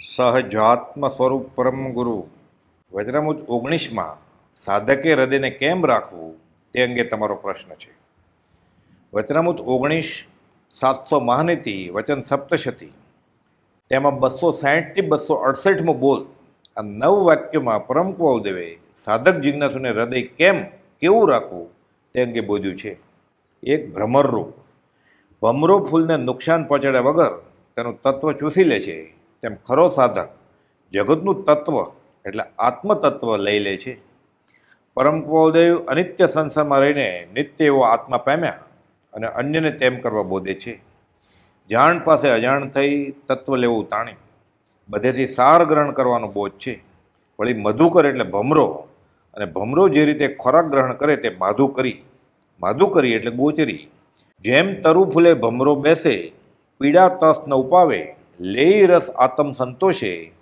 સહજાત્મ સ્વરૂપ પરમ ગુરુ. વજ્રમુજ ઓગણીસમાં સાધકે હૃદયને કેમ રાખવું તે અંગે તમારો પ્રશ્ન છે. વચનામૃત ઓગણીસ સાતસો મહાનીતિ વચન સપ્તશતી. તેમાં બસો સાહીઠથી બસો અડસઠમો બોલ આ નવ વાક્યોમાં પરમ કુવાવદેવે સાધક જિજ્ઞાસુને હૃદય કેમ, કેવું રાખવું તે અંગે બોધ્યું છે. એક ભ્રમરરૂપ. ભમરો ફૂલને નુકસાન પહોંચાડ્યા વગર તેનું તત્વ ચૂસી લે છે. તેમ ખરો સાધક જગતનું તત્વ એટલે આત્મતત્વ લઈ લે છે. પરમ કુવાવદેવ અનિત્ય સંસારમાં રહીને નિત્ય એવો આત્મા પામ્યા અને અન્યને તેમ કરવા બોધે છે. જાણ પાસે અજાણ થઈ તત્વ લેવું તાણી. બધેથી સાર ગ્રહણ કરવાનો બોધ છે. વળી મધુકર એટલે ભમરો અને ભમરો જે રીતે ખોરાક ગ્રહણ કરે તે માધુ કરી. માધુ કરી એટલે ગોચરી. જેમ તરુ ફૂલે ભમરો બેસે, પીડા તસ ન ઉપાવે લેઈ રસ આત્મ સંતોષે,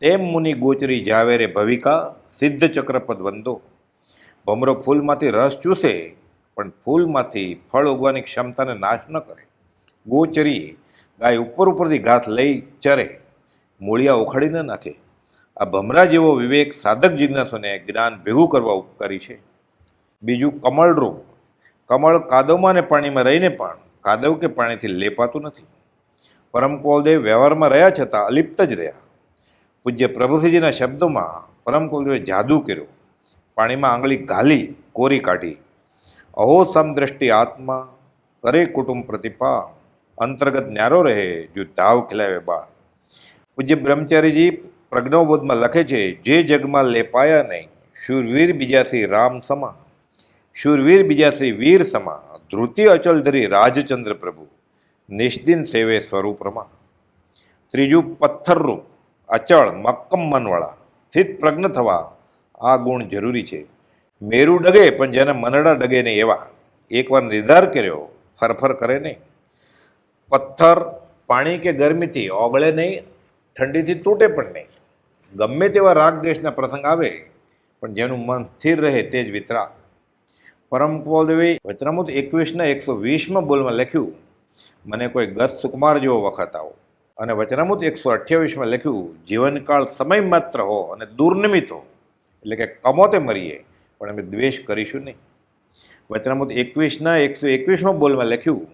તેમ મુનિ ગોચરી જાવેરે ભવિકા સિદ્ધ ચક્રપદ વંદો. ભમરો ફૂલમાંથી રસ ચૂસે, પણ ફૂલમાંથી ફળ ઉગવાની ક્ષમતાને નાશ ન કરે. ગોચરી ગાય ઉપર ઉપરથી ઘાસ લઈ ચરે, મૂળિયા ઉખાડી ન નાખે. આ ભમરા જેવો વિવેક સાધક જિજ્ઞાસુને જ્ઞાન ભેગું કરવા ઉપકારી છે. બીજું કમળરૂપ. કમળ કાદવમાં ને પાણીમાં રહીને પણ કાદવ કે પાણીથી લેપાતું નથી. પરમ કુલદેવ વ્યવહારમાં રહ્યા છતાં અલિપ્ત જ રહ્યા. પૂજ્ય પ્રભુસિંહજીના શબ્દોમાં પરમ કુલદેવે જાદુ કર્યો. પાણીમાં આંગળી ઘાલી કોરી કાઢી. અહો સમદ્રષ્ટિ આત્મા, કરે કુટુંબ પ્રતિપા અંતર્ગત ન્યારો રહે, જો ધાવ ખિલાવે બા પૂજ્ય બ્રહ્મચારીજી પ્રજ્ઞોબોધમાં લખે છે, જે જગમાં લેપાયા નહીં, શૂરવીર બીજાસી રામ સમા શૂરવીર બીજાસી વીર સમા ધ્રુતિ અચલ ધરી રાજચંદ્ર પ્રભુ. નિષ્દિન સેવે સ્વરૂપ રમા ત્રીજું પથ્થરરૂપ, અચળ, મક્કમ મનવાળા. સ્થિત પ્રજ્ઞ થવા આ ગુણ જરૂરી છે. મેરુ ડગે, પણ જેને મનડા ડગે નહીં એવા. એકવાર નિર્ધાર કર્યો, ફરફર કરે નહીં. પથ્થર પાણી કે ગરમીથી ઓગળે નહીં, ઠંડીથી તૂટે પણ નહીં. ગમે તેવા રાગ દેશના પ્રસંગ આવે, પણ જેનું મન સ્થિર રહે તે જ વિતરા પરમ કુલદેવે વચનામૃત એકવીસના એકસો વીસમાં બોલમાં લખ્યું મને કોઈ ગત સુકુમાર જેવો વખત આવો. અને વચનામૃત એકસો અઠ્યાવીસમાં લખ્યું, જીવનકાળ સમય માત્ર હો અને દુર્નિમિત હો. એટલે કે કમોતે મરીએ, પણ અમે દ્વેષ કરીશું નહીં. વચનામૃત એકવીસના એકસો એકવીસમાં બોલમાં લખ્યું,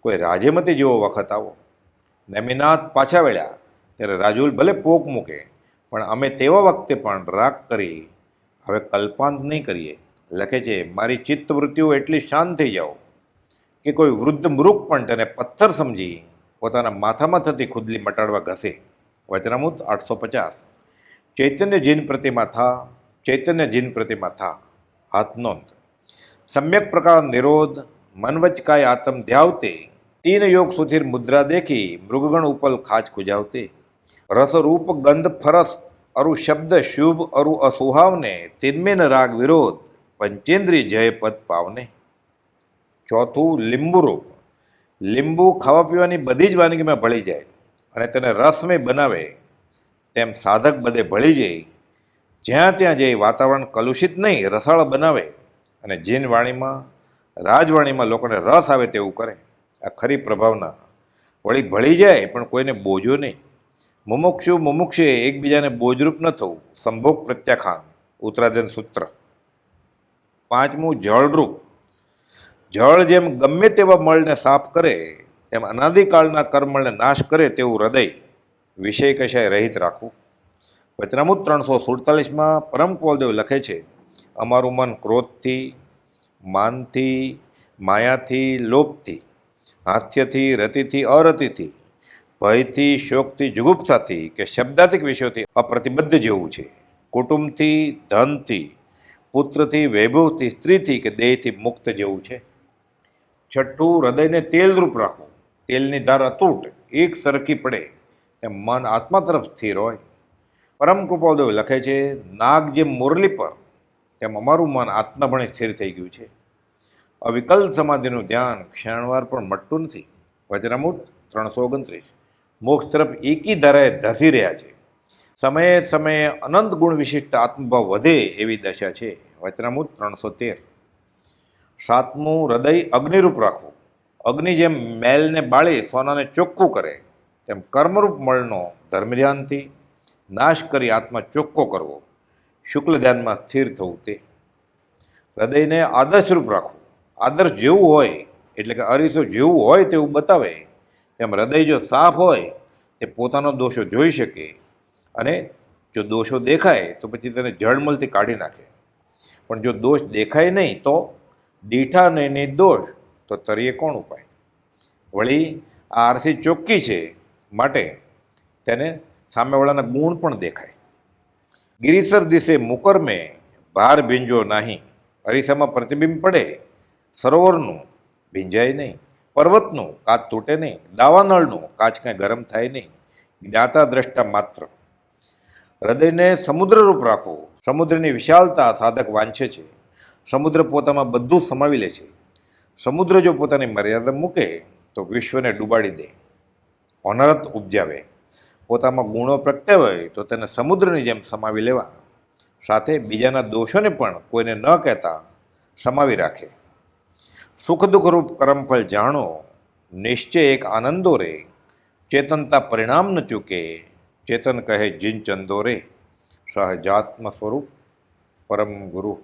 કોઈ રાજેમતી જેવો વખત આવો. નેમિનાથ પાછા વળ્યા, ત્યારે રાજુલ ભલે પોક મૂકે, પણ અમે તેવા વખતે પણ રાગ કરી, હવે કલ્પાંત નહીં કરીએ. લખે છે, મારી ચિત્તવૃત્તિઓ એટલી શાંત થઈ જાઓ. કે કોઈ વૃદ્ધ મૃગ પણ તેને પથ્થર સમજી પોતાના માથામાં થતી ખુદલી મટાડવા ઘસે. વચનામૂત આઠસો પચાસ. ચૈતન્ય જીન પ્રતિમા થા, ચૈતન્ય જીન પ્રતિમા થા. હાથનોંધ સમ્યક પ્રકાર નિરોધ, મનવચકાય આતમ ધ્યાવતે. તીન યોગ સુધીર મુદ્રા દેખી મૃગગણ ઉપલ ખાચ ખુજાવતે. રસરૂપ ગંધ ફરસ, અરુ શબ્દ શુભ, અરુ અસુહાવને, તિન્મેન રાગ વિરોધ, પંચેન્દ્રિય જય પદ પાવને. ચોથું લીંબુ રૂપ લીંબુ ખાવા પીવાની બધી જ વાનગીમાં ભળી જાય અને તેને રસમય બનાવે તેમ સાધક બધે ભળી જાય. જ્યાં ત્યાં જઈ વાતાવરણ કલુષિત નહીં, રસાળ બનાવે અને જીન વાણીમાં રાજવાણીમાં લોકોને રસ આવે તેવું કરે. આ ખરી પ્રભાવના. વળી ભળી જાય પણ કોઈને બોજો નહીં. મુમુક્ષુ મુમુક્ષે એકબીજાને બોજરૂપ ન થવું. સંભોગ પ્રત્યાખાન. ઉત્તરાધન સૂત્ર. પાંચમું જળરૂપ. જળ જેમ ગમે તેવા મળને સાફ કરે તેમ અનાદિકાળના કર્મળને નાશ કરે તેવું હૃદય વિષય કશાય રહિત રાખવું. વચનામૂત ત્રણસો સુડતાલીસમાં પરમ કુલદેવ લખે છે, અમારું મન ક્રોધથી, માનથી, માયાથી, લોભથી, હાસ્યથી, રતિથી, અરતિથી, ભયથી, શોકથી, જુગુપ્સાથી કે શબ્દાતિક વિષયોથી અપ્રતિબદ્ધ જેવું છે. કુટુંબથી, ધનથી, પુત્રથી, વૈભવથી, સ્ત્રીથી કે દેહથી મુક્ત જેવું છે. છઠ્ઠું, હૃદયને તેલરૂપ રાખવું. તેલની ધાર અતૂટ, એક સરખી પડે તેમ મન આત્મા તરફ સ્થિર હોય. પરમ કૃપાદેવ લખે છે, નાગ જેમ મુરલી પર, તેમ અમારું મન આત્માભણે સ્થિર થઈ ગયું છે. અવિકલ સમાધિનું ધ્યાન ક્ષણવાર પણ મટતું નથી. વજ્રમૂત ત્રણસો ઓગણત્રીસ. મોક્ષ તરફ એકી ધારાએ ધસી રહ્યા છે. સમયે સમયે અનંત ગુણ વિશિષ્ટ આત્મભાવ વધે એવી દશા છે. વચનામૃત ત્રણસો તેર. સાતમું, હૃદય અગ્નિરૂપ રાખવું. અગ્નિ જેમ મેલને બાળી, સોનાને ચોખ્ખું કરે, તેમ કર્મરૂપ મળનો ધર્મ ધ્યાનથી નાશ કરી આત્મા ચોખ્ખો કરવો. શુક્લ ધ્યાનમાં સ્થિર થવું તે. હૃદયને આદર્શરૂપ રાખવું. આદર્શ જેવું હોય, એટલે કે અરીસો જેવું હોય તેવું બતાવે. તેમ હૃદય જો સાફ હોય, તે પોતાનો દોષો જોઈ શકે. અને જો દોષો દેખાય, તો પછી તેને જળમલથી કાઢી નાખે. પણ જો દોષ દેખાય નહીં, તો દીઠા ને નિર્દોષ દોષ તો તરીએ કોણ ઉપાય? વળી આ આરસી ચોખ્ખી છે માટે તેને સામેવાળાના ગુણ પણ દેખાય. ગિરિસર દિશે મુકરમે, ભાર ભીંજો નહીં. અરીસામાં પ્રતિબિંબ પડે, સરોવરનું ભીંજાય નહીં. પર્વતનું કાચ તૂટે નહીં. દાવાનળનું કાચ કાંઈ ગરમ થાય નહીં. જ્ઞાતા દ્રષ્ટા માત્ર. હૃદયને સમુદ્રરૂપ રાખવું સમુદ્રની વિશાલતા સાધક વાંચે છે. સમુદ્ર પોતામાં બધું સમાવી લે છે. સમુદ્ર જો પોતાની મર્યાદા મૂકે, તો વિશ્વને ડૂબાડી દે. અનરત ઉપજાવે. પોતામાં ગુણો પ્રગટાવે, તો તેને સમુદ્રની જેમ સમાવી લેવા. સાથે બીજાના દોષોને પણ કોઈને ન કહેતા સમાવી રાખે. સુખ દુઃખરૂપ કર્મફળ જાણો, નિશ્ચય એક આનંદો રે. ચેતનતા પરિણામ ન ચૂકે, ચેતન કહે જીન ચંદો રે. સહજાત્મ સ્વરૂપ પરમ ગુરુ.